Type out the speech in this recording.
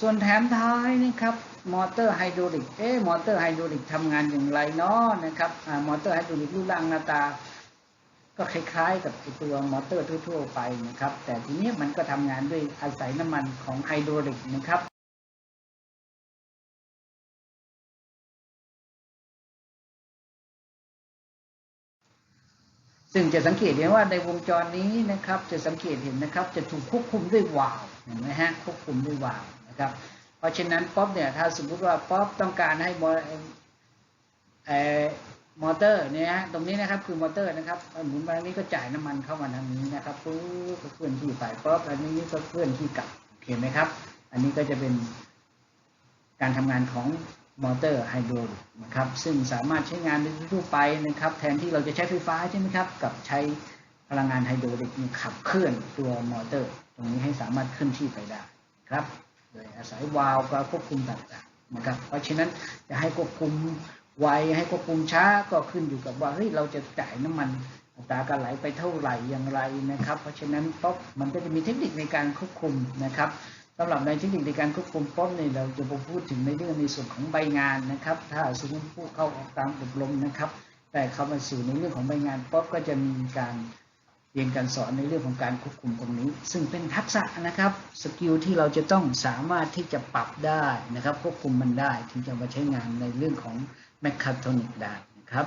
ส่วนแถมท้ายนะครับมอเตอร์ไฮดรอลิก เอ๊มอเตอร์ไฮดรอลิกทำงานอย่างไรเนาะนะครับอมอเตอร์ไฮดรอลิกรูปร่างหน้าตา ก็คล้ายๆ กับตัวมอเตอร์ทั่วๆไปนะครับ แต่ทีนี้มันก็ทำงานด้วยอาศัยน้ำมันของไฮดรอลิกนะครับซึ่งจะสังเกตเห็นว่าในวงจรนี้นะครับ จะสังเกตเห็นนะครับ จะถูกควบคุมด้วยวาล์วเห็นไหมฮะควบคุมด้วยวาล์ว นะครับ เพราะฉะนั้นป๊อปเนี่ยถ้าสมมุติว่าป๊อปต้องการให้มอเอ่อมอเตอร์เนี่ยตรงนี้นะครับคือมอเตอร์นะครับหมุนมาทางนี้ก็จ่ายน้ำมันเข้ามาทางนี้นะครับปุ๊บก็เคลื่อนที่ไปป๊อปอันนี้ก็เคลื่อนที่กลับเห็นไหมครับ อันนี้ก็จะเป็นการทำงานของมอเตอร์ไฮโดรนะครับ ซึ่งสามารถใช้งานได้ทั่วไปนะครับ แทนที่เราจะใช้ไฟฟ้าใช่ไหมครับ กับใช้พลังงานไฮโดรลิกนี่ขับเคลื่อนตัวมอเตอร์ ตรงนี้ให้สามารถเคลื่อนที่ไปได้ครับ โดยอาศัยวาล์วการควบคุมต่างๆนะครับเพราะฉะนั้นจะให้ควบคุมไวให้ควบคุมช้าก็ขึ้นอยู่กับว่าเฮ้ยเราจะจ่ายน้ำมันอัตราการไหลไปเท่าไหร่อย่างไรนะครับ เพราะฉะนั้นป๊อปมันก็จะมีเทคนิคในการควบคุมนะครับสำหรับในเทคนิคในการควบคุมป๊อปเนี่ยเราจะมาพูดถึงในเรื่องในส่วนของใบงานนะครับ ถ้าสมมติผู้เข้าออกตามอบรมนะครับ แต่เข้ามาสู่ในเรื่องของใบงานป๊อปก็จะมีการ เรียนการสอนในเรื่องของการควบคุมตรงนี้ ซึ่งเป็นทักษะนะครับสกิลที่เราจะต้องสามารถที่จะปรับได้นะครับควบคุมมันได้ถึงจะมาใช้งานในเรื่องของแมคคาทรอนิกได้นะครับ